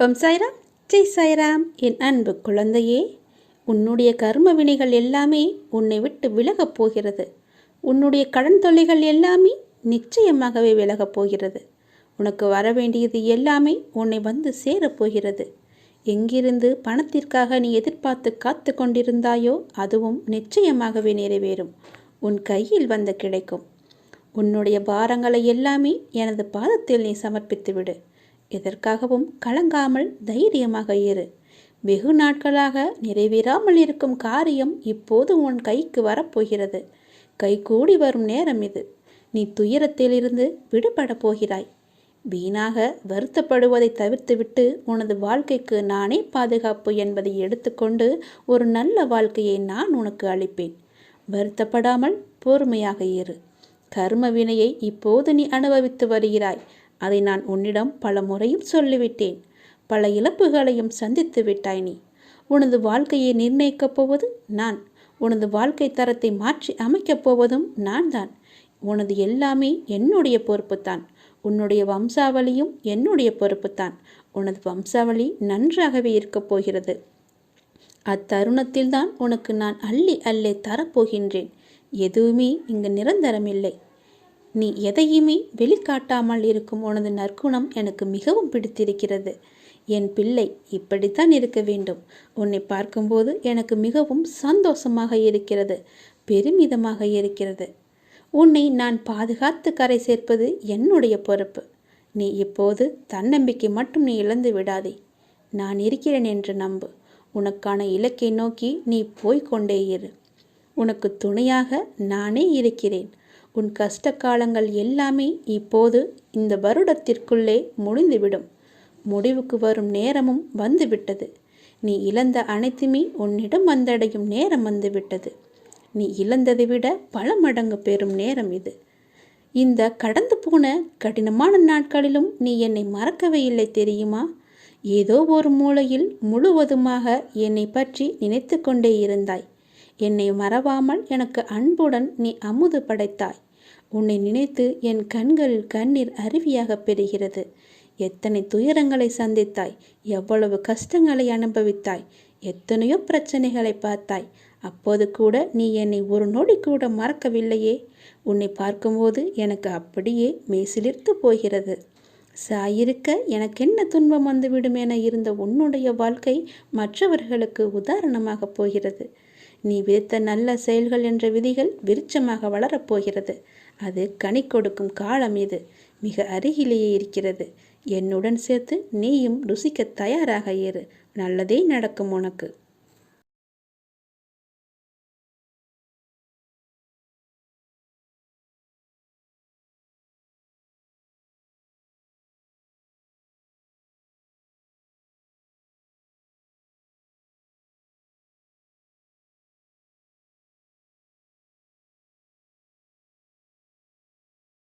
ஓம் சாய்ராம். ஜெய் சாய்ராம். என் அன்பு குழந்தையே உன்னுடைய கர்ம வினைகள் எல்லாமே உன்னை விட்டு விலகப் போகிறது. உன்னுடைய கடன் தொல்லைகள் எல்லாமே நிச்சயமாகவே விலகப் போகிறது. உனக்கு வர வேண்டியது எல்லாமே உன்னை வந்து சேரப்போகிறது எங்கிருந்து பணத்திற்காக நீ எதிர்பார்த்து காத்து கொண்டிருந்தாயோ அதுவும் நிச்சயமாகவே நிறைவேறும். உன் கையில் வந்து கிடைக்கும். உன்னுடைய பாரங்களை எல்லாமே எனது பாதத்தில் நீ சமர்ப்பித்து விடு எதற்காகவும் கலங்காமல் தைரியமாக இரு. வெகு நாட்களாக நிறைவேறாமல் இருக்கும் காரியம் இப்போது உன் கைக்கு வரப்போகிறது. கைகூடி வரும் நேரம் இது. நீ துயரத்திலிருந்து விடுபடப் போகிறாய். வீணாக வருத்தப்படுவதை தவிர்த்துவிட்டு உனது வாழ்க்கைக்கு நானே பாதுகாப்பு என்பதை எடுத்துக்கொண்டு ஒரு நல்ல வாழ்க்கையை நான் உனக்கு அளிப்பேன். வருத்தப்படாமல் பொறுமையாக இரு. கர்ம வினையை இப்போது நீ அனுபவித்து வருகிறாய். அதை நான் உன்னிடம் பல முறையும் சொல்லிவிட்டேன். பல இழப்புகளையும் சந்தித்து விட்டாய் நீ. உனது வாழ்க்கையை நிர்ணயிக்கப் போவது நான். உனது வாழ்க்கை தரத்தை மாற்றி அமைக்கப் போவதும் நான் தான். உனது எல்லாமே என்னுடைய பொறுப்புத்தான். உன்னுடைய வம்சாவளியும் என்னுடைய பொறுப்புத்தான். உனது வம்சாவளி நன்றாகவே இருக்கப் போகிறது. அத்தருணத்தில்தான் உனக்கு நான் அள்ளி அள்ளே தரப்போகின்றேன். எதுவுமே இங்கு நிரந்தரமில்லை. நீ எதையுமே வெளிக்காட்டாமல் இருக்கும் உனது நற்குணம் எனக்கு மிகவும் பிடித்திருக்கிறது. என் பிள்ளை இப்படித்தான் இருக்க வேண்டும். உன்னை பார்க்கும்போது எனக்கு மிகவும் சந்தோஷமாக இருக்கிறது பெருமிதமாக இருக்கிறது. உன்னை நான் பாதுகாத்து கரை சேர்ப்பது என்னுடைய பொறுப்பு. நீ இப்போது தன்னம்பிக்கை மட்டும் நீ இழந்து விடாதே. நான் இருக்கிறேன் என்று நம்பு. உனக்கான இலக்கை நோக்கி நீ போய்கொண்டே இரு. உனக்கு துணையாக நானே இருக்கிறேன். உன் கஷ்ட காலங்கள் எல்லாமே இப்போது இந்த வருடத்திற்குள்ளே முடிந்துவிடும். முடிவுக்கு வரும் நேரமும் வந்துவிட்டது. நீ இழந்த அனைத்துமே உன்னிடம் வந்தடையும் நேரம் வந்துவிட்டது. நீ இழந்ததை விட பல மடங்கு பெறும் நேரம் இது. இந்த கடந்து போன கடினமான நாட்களிலும் நீ என்னை மறக்கவே இல்லை தெரியுமா? ஏதோ ஒரு மூலையில் முழுவதுமாக என்னை பற்றி நினைத்து கொண்டே இருந்தாய். என்னை மறவாமல் எனக்கு அன்புடன் நீ அமுது படைத்தாய். உன்னை நினைத்து என் கண்களில் கண்ணீர் அருவியாக பெறுகிறது எத்தனை துயரங்களை சந்தித்தாய். எவ்வளவு கஷ்டங்களை அனுபவித்தாய். எத்தனையோ பிரச்சனைகளை பார்த்தாய். அப்போது கூட நீ என்னை ஒரு நொடி கூட மறக்கவில்லையே. உன்னை பார்க்கும்போது எனக்கு அப்படியே மேசிலிர்த்து போகிறது. சாயிருக்க எனக்கென்ன துன்பம் வந்துவிடும் என இருந்த உன்னுடைய வாழ்க்கை மற்றவர்களுக்கு உதாரணமாக போகிறது. நீ விதித்த நல்ல செயல்கள் என்ற விதிகள் விருட்சமாக வளரப்போகிறது அது கனி கொடுக்கும் காலம் இது. மிக அருகிலேயே இருக்கிறது. என்னுடன் சேர்த்து நீயும் ருசிக்க தயாராக இரு. நல்லதே நடக்கும் உனக்கு.